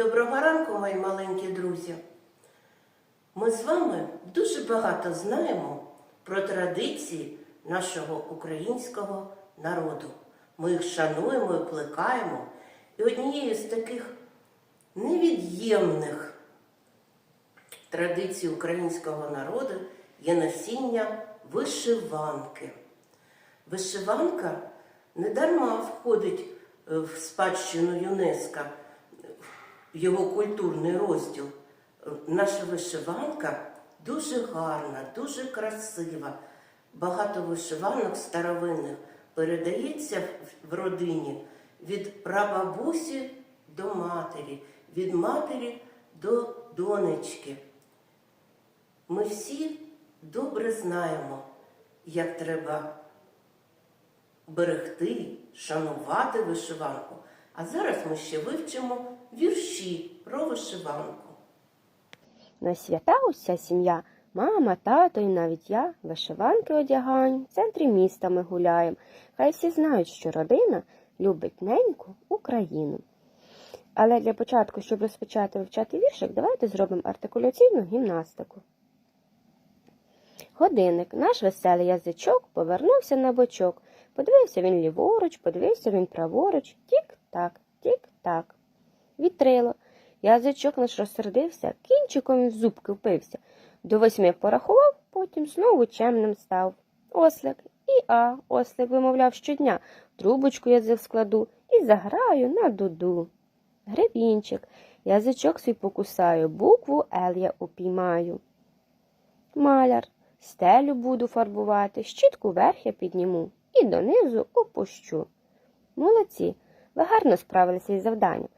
Доброго ранку, мої маленькі друзі. Ми з вами дуже багато знаємо про традиції нашого українського народу. Ми їх шануємо і плекаємо. І однією з таких невід'ємних традицій українського народу є носіння вишиванки. Вишиванка недарма входить в спадщину ЮНЕСКО, його культурний розділ. Наша вишиванка дуже гарна, дуже красива. Багато вишиванок старовинних передається в родині від прабабусі до матері, від матері до донечки. Ми всі добре знаємо, як треба берегти, шанувати вишиванку. А зараз ми ще вивчимо вірші про вишиванку. На свята уся сім'я, мама, тато і навіть я вишиванки одягаємо, в центрі міста ми гуляємо. Хай всі знають, що родина любить неньку Україну. Але для початку, щоб розпочати вивчати віршик, давайте зробимо артикуляційну гімнастику. Годинник, наш веселий язичок, повернувся на бочок. Подивився він ліворуч, подивився він праворуч. Тік-так, тік-так. Вітрило. Язичок наш розсердився, кінчиком в зубки впився. До восьми порахував, потім знову чемним став. Ослик, і а, ослик вимовляв щодня, трубочку язик складу і заграю на дуду. Гребінчик, язичок свій покусаю, букву Л я упіймаю. Маляр, стелю буду фарбувати, щітку вверх я підніму і донизу опущу. Молодці, ви гарно справилися із завданням.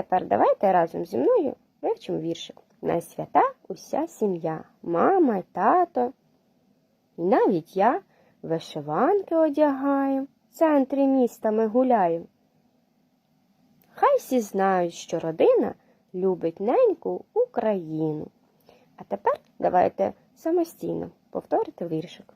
Тепер давайте разом зі мною вивчимо віршик. На свята уся сім'я, мама й тато. І навіть я вишиванки одягаю, в центрі міста ми гуляємо. Хай всі знають, що родина любить неньку Україну. А тепер давайте самостійно повторити віршик.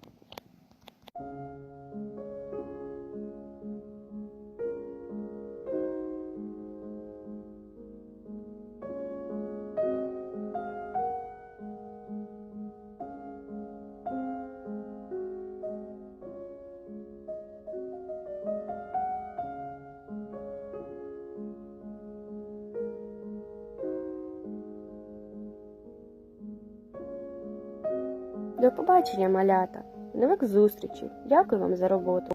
До побачення, малята! Нових зустрічей! Дякую вам за роботу!